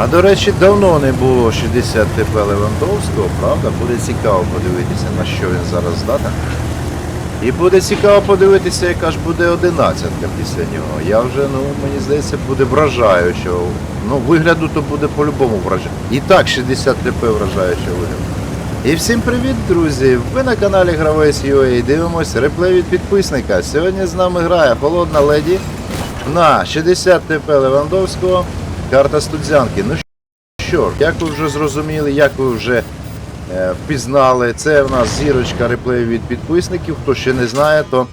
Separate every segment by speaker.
Speaker 1: А до речі, давно не було 60 ТП Левандовського, правда? Буде цікаво подивитися, на що він зараз здатен. І буде цікаво подивитися, яка ж буде одинадцятка після нього. Я вже, ну, мені здається, буде вражаюче. Ну, вигляду то буде по-любому вражаюче. І так 60 ТП вражаюче вигляд. І всім привіт, друзі! Ви на каналі Гравець UA дивимось реплей від підписника. Сьогодні з нами грає Холодна Леді на 60 ТП Левандовського, карта Студзянки. Ну що як ви вже зрозуміли, як ви вже е, впізнали, це в нас зірочка реплею від підписників. Хто ще не знає, то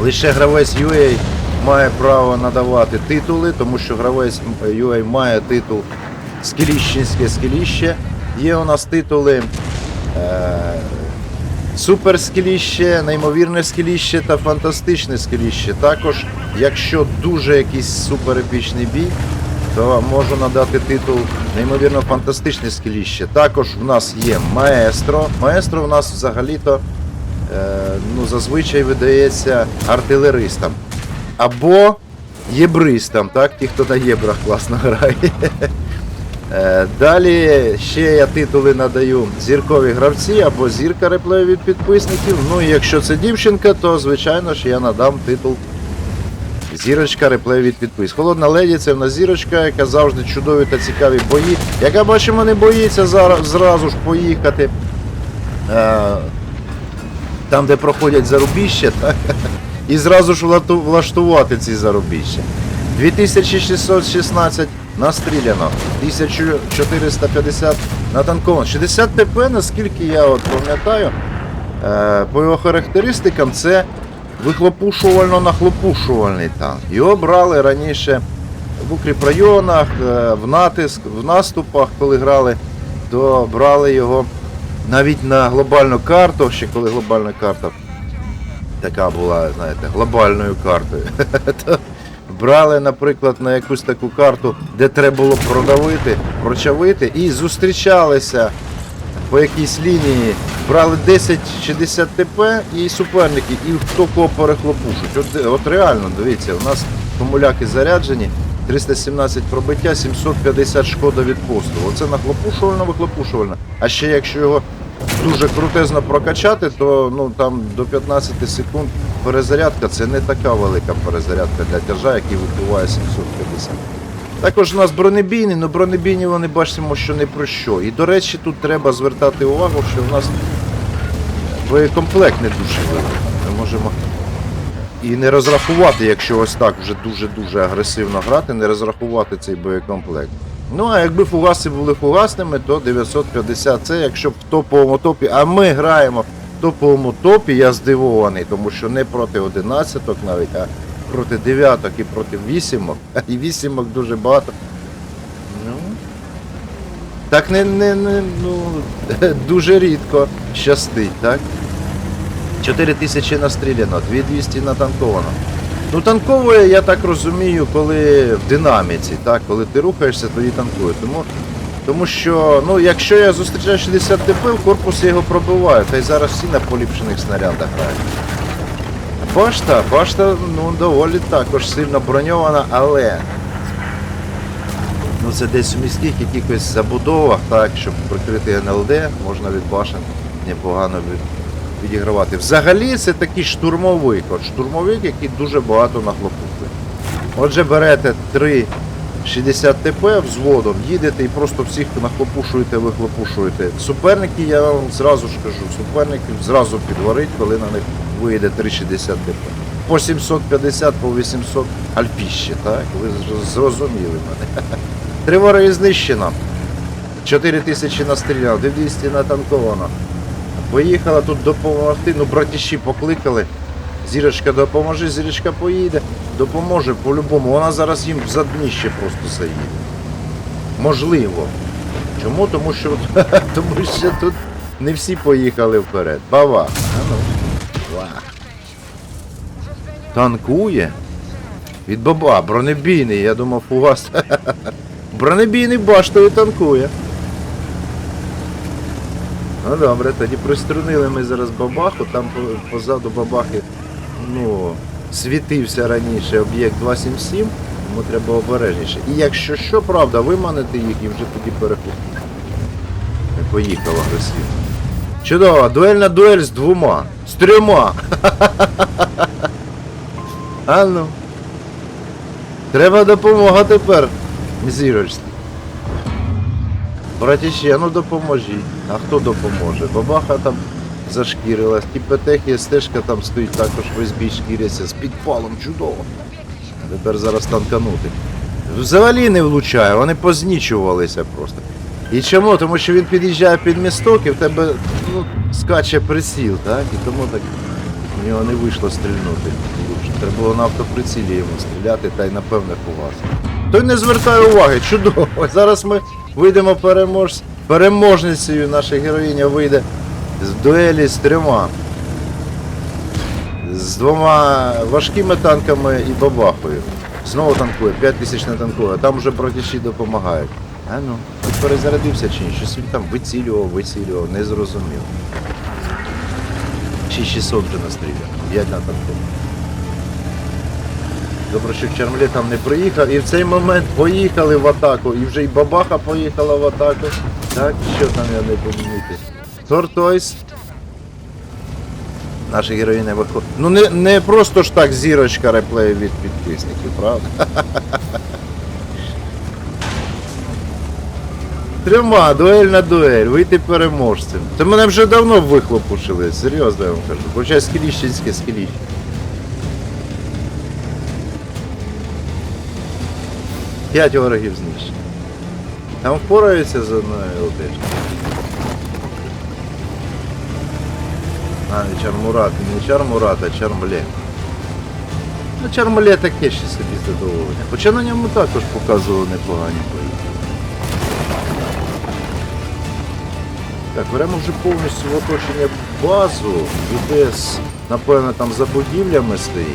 Speaker 1: лише гравець UA має право надавати титули, тому що гравець UA має титул Скеліщенське скеліще. Є у нас титули е, Супер скеліще, неймовірне скеліще та фантастичне скеліще. Також, якщо дуже якийсь супер епічний бій, то можу надати титул неймовірно фантастичне скеліще. Також в нас є маестро. Маестро в нас взагалі-то е, ну, зазвичай видається артилеристам. Або єбристам, так? Ті, хто на єбрах класно грає. Е, Далі ще я титули надаю зіркові гравці або зірка реплею від підписників. Ну і якщо це дівчинка, то звичайно ж я надам титул Зірочка реплей від підпис. Холодна леді це в нас зірочка, яка завжди чудові та цікаві бої. Яка бачимо, не боїться зараз зразу ж поїхати. Е, там, де проходять зарубіща, так? і зразу ж влаштувати ці зарубіща. 2616 настріляно, 1450 натанковано. 60 ТП, наскільки я от пам'ятаю, е, по його характеристикам це вихлопушувально-нахлопушувальний танк. Його брали раніше в укріпрайонах, е, в натиск, в наступах, коли грали, то брали його навіть на глобальну карту, ще коли глобальна карта така була, знаєте, глобальною картою. То брали, наприклад, на якусь таку карту, де треба було продавити, прочавити, і зустрічалися по якійсь лінії, брали 10-60 ТП і суперники, і хто кого перехлопушить. От, от реально, дивіться, у нас помуляки заряджені. 317 пробиття, 750 шкода від пострілу. Оце нахлопушувально, вихлопушувально. А ще якщо його дуже крутезно прокачати, то ну там до 15 секунд перезарядка це не така велика перезарядка для тяжа, який випливає 750. Також у нас бронебійні, але бронебійні вони бачимо, що не про що. І до речі, тут треба звертати увагу, що в нас боєкомплект не дуже великий. Ми можемо і не розрахувати, якщо ось так вже дуже-дуже агресивно грати, не розрахувати цей боєкомплект. Ну а якби фугаси були фугасними, то 950 це якщо в топовому топі. А ми граємо в топовому топі, я здивований, тому що не проти 11 навіть, а проти 9 і проти 8. І 8 дуже багато. Ну. Так не, не, не ну, дуже рідко щастить, так? 4 тисячі настріляно, 2200 натанковано. Ну, танковує, я так розумію, коли в динаміці, так, коли ти рухаєшся, тоді танкує. Тому, тому що, ну, якщо я зустрічаю 60 ТП, в корпус я його пробиваю, та й зараз всі на поліпшених снарядах грають. Башта, башта, ну, доволі також сильно броньована, але ну, це десь у міських якихось забудовах, так, щоб прикрити НЛД, можна від башен непогано від, відігравати. Взагалі це такий штурмовик, от штурмовик, який дуже багато нахлопухує. Отже, берете 3 60 ТП взводом, їдете і просто всіх нахлопушуєте, вихлопушуєте. Суперники, я вам зразу ж кажу, суперників зразу підгорить, коли на них вийде 360 ТП. По 750, по 800 альпіще, так? Ви зрозуміли мене. Три вороги знищено. 4 тисячі настріляно, 200 натанковано. Поїхала тут допомогти, ну братіші покликали. Зірочка допоможе, зірочка поїде, допоможе по-любому. Вона зараз їм в задніще просто заїде. Можливо. Чому? Тому що, тому що тут не всі поїхали вперед. Бава. Танкує. Від баба, бронебійний, я думав, фугас. Бронебійний баштовий танкує. Ну добре, тоді приструнили ми зараз бабаху, там позаду бабахи ну, світився раніше об'єкт 277. Тому треба обережніше. І якщо що, правда, виманити їх і вже тоді перехопити. Поїхав агресивно. Чудово, дуельна дуель з двома. З трьома. А ну. Треба допомога тепер. Зірочці. Братіще, ну допоможіть. А хто допоможе? Бабаха там зашкірилась, ті петехи, стежка там стоїть також весь бій шкіряться з підпалом, чудово. Тепер зараз танканути. Взагалі не влучає, вони познічувалися просто. І чому? Тому що він під'їжджає під місток і в тебе ну, скаче приціл, так? І тому так у нього не вийшло стрільнути. Треба було на автоприцілі йому стріляти та й напевне у вас. Той не звертає уваги, чудово. Зараз ми вийдемо перемож... переможницею, наша героїня вийде з дуелі з трьома. З двома важкими танками і бабахою. Знову танкує, 5 тисяч не танкує, там вже братіші допомагають. А ну, він перезарядився чи ні? Щось він там вицілював, вицілював, не зрозумів. 6600 вже настріляв, 5 на танку. Добре, що Чармлі там не приїхав, і в цей момент поїхали в атаку, і вже і бабаха поїхала в атаку. Так, що там я не помітив? Тортойс. Наша героїня виходить. Ну не, не просто ж так зірочка реплею від підписників, правда? Трьома, дуель на дуель, вийти переможцем. Та мене вже давно вихлопушили, серйозно я вам кажу. Хоча скіліщенське скіліще. П'ять ворогів знищено. Там впораються з одною ЛТшкою. А, не Чармурат, не Чармурат, а Чармле. Ну, Чармле таке ще собі задоволення. Хоча на ньому також показували непогані бої. Так, беремо вже повністю в оточення базу. ЮДС, напевно, там за будівлями стоїть.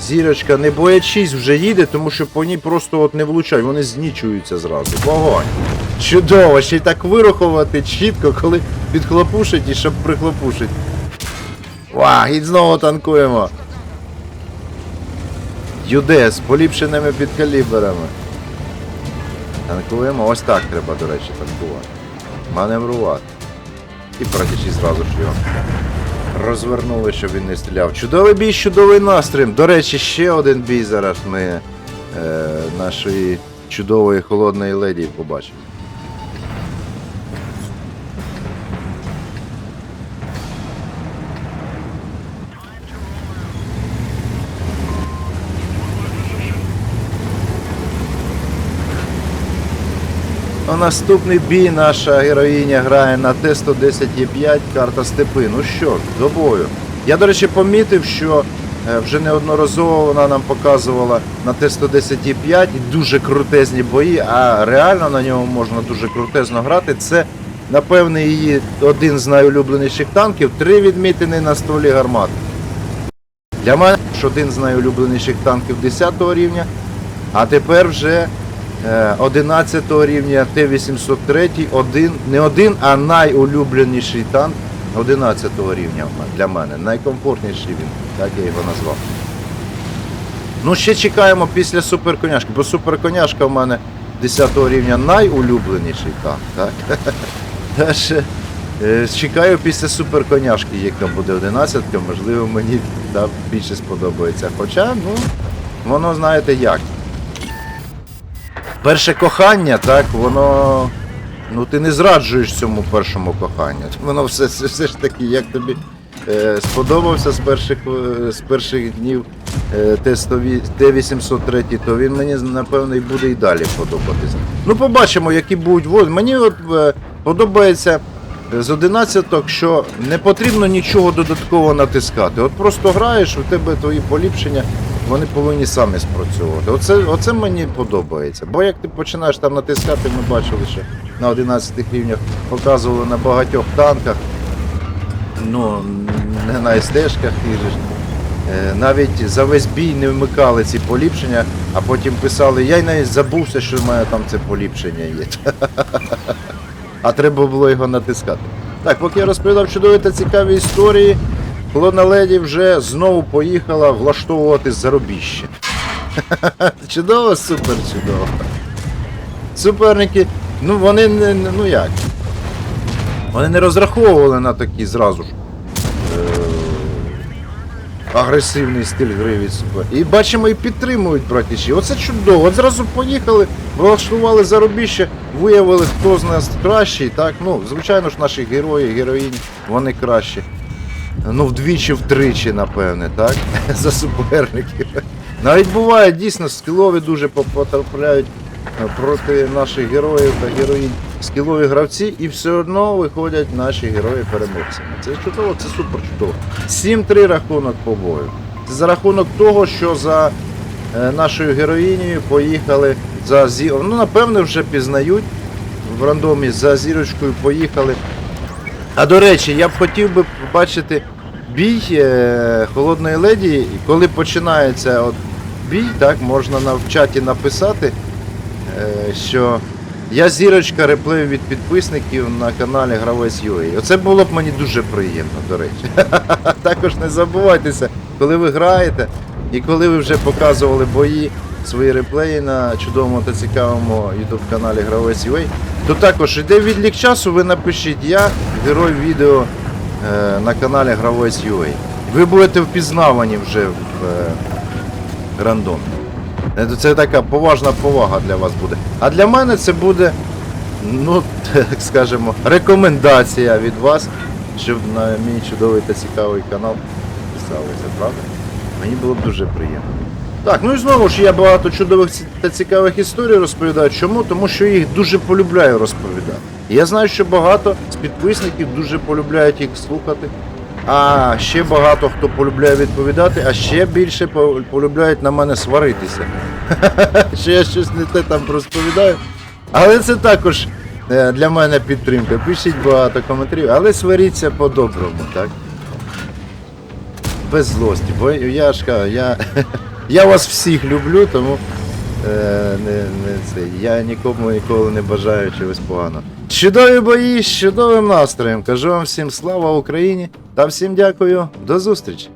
Speaker 1: Зірочка, не боячись, вже їде, тому що по ній просто от не влучають, вони знічуються зразу. Вогонь. Чудово, ще й так вирахувати чітко, коли підхлопушить і щоб прихлопушить. Ва, і знову танкуємо. ЮД з поліпшеними підкаліберами. Танкуємо, ось так треба, до речі, танкувати. Маневрувати. І практично зразу ж його розвернули, щоб він не стріляв. Чудовий бій, чудовий настрій. До речі, ще один бій зараз ми е, нашої чудової холодної леді побачимо. А наступний бій наша героїня грає на Т-110Е5, карта степи. Ну що, до бою. Я, до речі, помітив, що е, вже неодноразово вона нам показувала на Т-110Е5 дуже крутезні бої, а реально на ньому можна дуже крутезно грати. Це, напевне, її один з найулюбленіших танків, три відмітини на стволі гармат. Для мене один з найулюбленіших танків 10 рівня, а тепер вже 11 рівня Т-803, один, не один, а найулюбленіший танк 11 рівня для мене. Найкомфортніший він, так я його назвав. Ну, ще чекаємо після суперконяшки, бо суперконяшка в мене 10 рівня найулюбленіший танк, так? Та ще, е, чекаю після суперконяшки, яка буде 11, можливо, мені та, більше сподобається. Хоча, ну, воно знаєте як. Перше кохання, так, воно. Ну ти не зраджуєш цьому першому коханню. Воно все, все, все ж таки, як тобі е, сподобався з перших, е, з перших днів е, Т-100 Т-803, то він мені напевно і буде і далі подобатися. Ну, побачимо, які будуть води. Мені от е, подобається е, з 11 що не потрібно нічого додатково натискати. От просто граєш, у тебе твої поліпшення, вони повинні самі спрацьовувати. Оце, оце мені подобається. Бо як ти починаєш там натискати, ми бачили, що на 11 рівнях показували на багатьох танках, ну, не на СТ-шках. Е, Навіть за весь бій не вмикали ці поліпшення, а потім писали, я й навіть забувся, що в мене там це поліпшення є. А треба було його натискати. Так, поки я розповідав чудові та цікаві історії, холодна леді вже знову поїхала влаштовувати заробіще. Чудово, супер чудово. Суперники, ну вони не. ну як? Вони не розраховували на такі зразу ж. е, Агресивний стиль гри від супер. І бачимо, і підтримують братіші. Оце чудово. От зразу поїхали, влаштували заробіще, виявили, хто з нас кращий. Так, ну, звичайно ж, наші герої, героїні, вони кращі. Ну, вдвічі, втричі, напевне, так? За суперників. Навіть буває, дійсно, скілові дуже потрапляють е, проти наших героїв та героїнь скілові гравці, і все одно виходять наші герої переможцями. Це чудово, це супер чудово. 7-3 рахунок по бою. Це за рахунок того, що за е, нашою героїнею поїхали за зі... Ну, напевне, вже пізнають в рандомі за зірочкою поїхали а до речі, я б хотів би побачити бій е, холодної леді, коли починається от бій, так, можна на, в чаті написати, е, що я зірочка реплею від підписників на каналі Гравець UA. Оце було б мені дуже приємно, до речі. Також не забувайтеся, коли ви граєте і коли ви вже показували бої, свої реплеї на чудовому та цікавому YouTube каналі Гравець UA, то також іде відлік часу, ви напишіть я, герой відео на каналі Гравець UA. Ви будете впізнавані вже в е, рандомі. Е, Це така поважна повага для вас буде. А для мене це буде, ну, так скажемо, рекомендація від вас, щоб на мій чудовий та цікавий канал підписалися, правда? Мені було б дуже приємно. Так, ну і знову ж я багато чудових та цікавих історій розповідаю. Чому? Тому що їх дуже полюбляю розповідати. Я знаю, що багато з підписників дуже полюбляють їх слухати. А ще багато хто полюбляє відповідати, а ще більше полюбляють на мене сваритися. Що я щось не те там розповідаю. Але це також е, для мене підтримка. Пишіть багато коментарів, але сваріться по-доброму, так? Без злості. Бо я ж кажу, я, я вас всіх люблю, тому е, не, не це, я нікому ніколи не бажаю чогось поганого. Чудові бої з чудовим настроєм. Кажу вам всім слава Україні та всім дякую. До зустрічі!